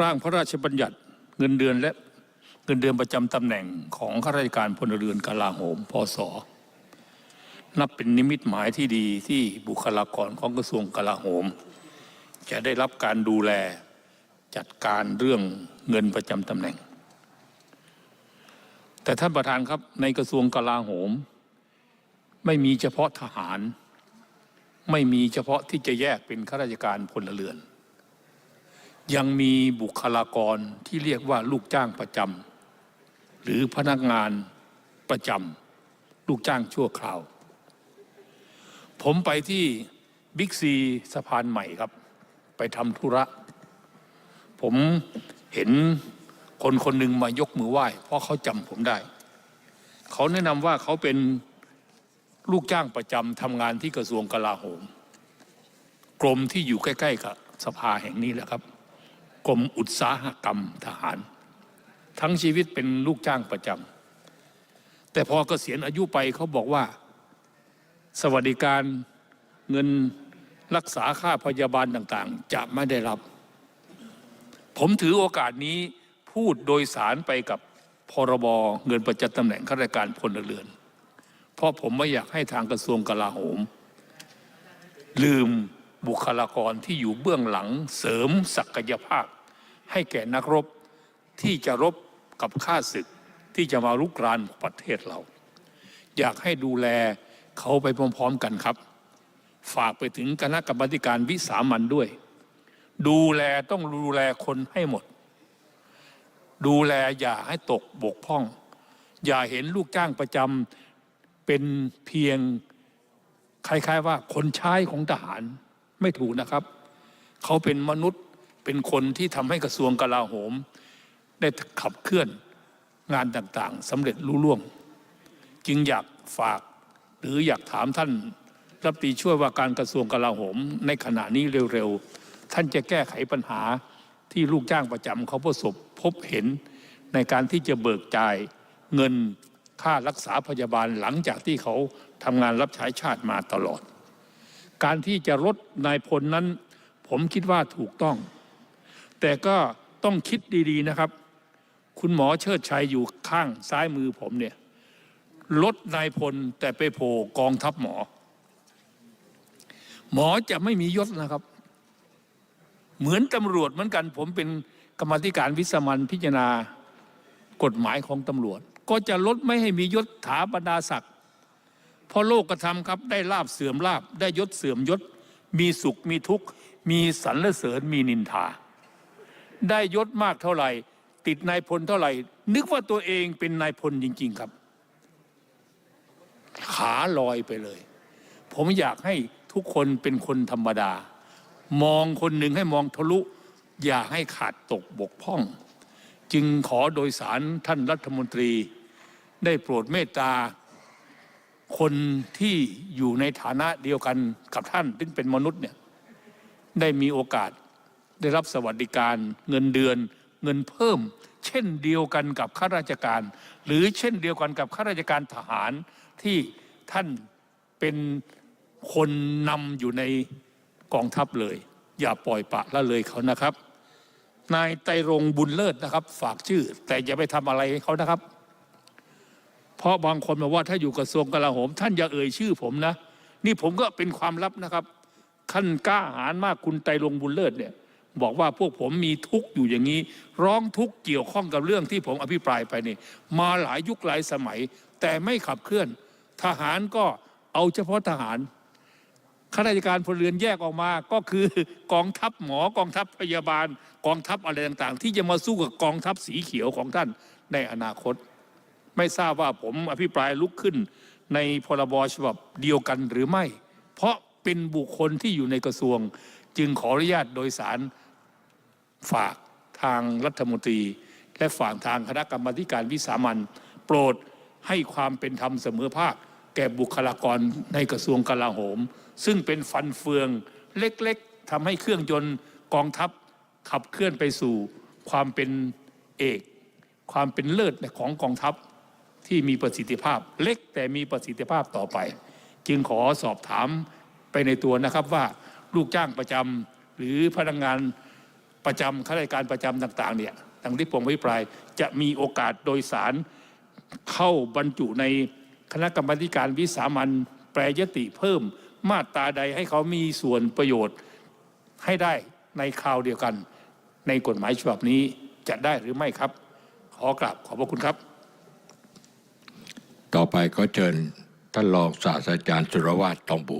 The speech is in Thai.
ร่างพระราชบัญญัติเงินเดือนและเงินเดือนประจำตำแหน่งของข้าราชการพลเรือนกลาโหมพศนับเป็นนิมิตหมายที่ดีที่บุคลากรของกระทรวงกลาโหม จะได้รับการดูแลจัดการเรื่องเงินประจำตำแหน่ง แต่ท่านประธานครับในกระทรวงกลาโหม ไม่มีเฉพาะทหาร ไม่มีเฉพาะที่จะแยกเป็นข้าราชการพลเรือน ยังมีบุคลากรที่เรียกว่าลูกจ้างประจำหรือพนักงานประจำลูกจ้างชั่วคราว ผมไปที่บิ๊กซีสะพานใหม่ครับ ไปทำธุระ ผมเห็นคนคนหนึ่งมายกมือไหว้ เพราะเขาจำผมได้ เขาแนะนำว่าเขาเป็นลูกจ้างประจำทำงานที่กระทรวงกลาโหม กรมที่อยู่ใกล้ ๆ กับสภาแห่งนี้แหละครับ กรมอุตสาหกรรมทหาร ทั้งชีวิตเป็นลูกจ้างประจำแต่พอเกษียณอายุไปเขาบอกว่า สวัสดิการเงินรักษาค่าพยาบาลต่างๆ จะไม่ได้รับ ผมถือโอกาสนี้พูดโดยสารไปกับพรบเงินประจำตำแหน่งข้าราชการพลเรือน เพราะผมไม่อยากให้ทางกระทรวงกลาโหม ลืม บุคลากรที่อยู่เบื้องหลังเสริมศักยภาพ ให้แก่นักรบที่จะรบกับข้าศึกที่จะมาลุกรานประเทศเรา อยากให้ดูแลเขาไปพร้อมๆกันครับ ฝากไปถึงคณะกรรมการวิสามันด้วย ดูแลต้องดูแลคนให้หมด ดูแลอย่าให้ตกบกพร่อง อย่าเห็นลูกจ้างประจำเป็นเพียงคล้ายๆว่าคนใช้ของทหาร ไม่ถูกนะครับ เขาเป็นมนุษย์เป็นคนที่ทำให้กระทรวงกลาโหม ได้ขับเคลื่อนงานต่างๆสำเร็จรุ่ล่วง จึงอยากฝากหรืออยากถามท่านรัฐมนตรีช่วยว่าการกระทรวงกลาโหม ในขณะนี้เร็วๆ ท่านจะแก้ไขปัญหาที่ลูกจ้างประจำเขาประสบพบเห็นในการที่จะเบิกจ่ายเงินค่ารักษาพยาบาลหลังจากที่เขาทำงานรับใช้ชาติมาตลอด การที่จะลดนายพลนั้น ผมคิดว่าถูกต้อง แต่ก็ต้องคิดดีๆนะครับ คุณหมอเชิดชัยอยู่ข้างซ้ายมือผมเนี่ยลดนายพลแต่ไปโผล่กองทัพหมอ หมอจะไม่มียศนะครับ เหมือนตำรวจเหมือนกัน ผมเป็นกรรมธิการวิสามันพิจารณากฎหมายของตำรวจ ก็จะลดไม่ให้มียศถาบรรดาศักดิ์ เพราะโลกกระทำครับได้ลาบเสื่อมลาบได้ยศเสื่อมยศ มีสุขมีทุกข์ มีสรรเสริญมีนินทา ได้ยศมากเท่าไหร่ ติดนายพลเท่าไหร่ นึกว่าตัวเองเป็นนายพลจริง ๆครับ ขาลอยไปเลย ผมอยากให้ทุกคนเป็นคนธรรมดา มองคนหนึ่งให้มองทะลุ อย่าให้ขาดตกบกพร่อง จึงขอโดยสารท่านรัฐมนตรี ได้โปรดเมตตา คนที่อยู่ในฐานะเดียวกันกับท่านซึ่งเป็นมนุษย์เนี่ยได้มีโอกาสได้รับสวัสดิการเงินเดือนเงินเพิ่ม เช่นเดียวกันกับข้าราชการ หรือเช่นเดียวกันกับข้าราชการทหารที่ท่านเป็นคนนำอยู่ในกองทัพเลย อย่าปล่อยปะละเลยเขานะครับ นายไตรรงบุญเลิศนะครับ ฝากชื่อ แต่อย่าไปทำอะไรเขานะครับ เพราะบางคนบอกว่าถ้าอยู่กระทรวงกลาโหม ท่านอย่าเอ่ยชื่อผมนะ นี่ผมก็เป็นความลับนะครับขั้นกล้าหาญมากคุณไตรรงบุญเลิศเนี่ยบอกว่าพวกผมมีทุกข์อยู่อย่างนี้ ร้องทุกข์เกี่ยวข้องกับเรื่องที่ผมอภิปรายไปนี่ มาหลายยุคหลายสมัย แต่ไม่ขับเคลื่อน ทหารก็เอาเฉพาะทหารข้าราชการพลเรือนแยกออกมาก็คือกองทัพหมอกองทัพพยาบาล กองทัพอะไรต่างๆ ที่จะมาสู้กับกองทัพสีเขียวของท่านในอนาคต ไม่ทราบว่าผมอภิปรายลุกขึ้นในพรบฉบับเดียวกันหรือไม่ เพราะเป็นบุคคลที่อยู่ในกระทรวง จึงขออนุญาตโดยสารฝากทางรัฐมนตรี และฝากทางคณะกรรมาการวิสามันโปรดให้ความเป็นธรรมเสมอภาค แก่บุคลากรในกระทรวงกลาโหม ซึ่งเป็นฟันเฟืองเล็กๆทำให้เครื่องยนต์กองทัพขับเคลื่อนไปสู่ความเป็นเอก ความเป็นเลิศของกองทัพ ที่มีประสิทธิภาพเล็กแต่มีประสิทธิภาพต่อไป จึงขอสอบถามไปในตัวนะครับว่าลูกจ้างประจำหรือพนักงานประจำข้าราชการประจำต่างๆเนี่ยดังที่ผมอภิปรายจะมีโอกาสโดยสารเข้าบรรจุในคณะกรรมการวิสามันแปรยติเพิ่มมาตราใดให้เขามีส่วนประโยชน์ให้ได้ในคราวเดียวกัน ในกฎหมายฉบับนี้จะได้หรือไม่ครับ ขอกราบขอบพระคุณครับ ต่อไปก็เชิญท่านรองศาสตราจารย์สุรวัตรทองบุ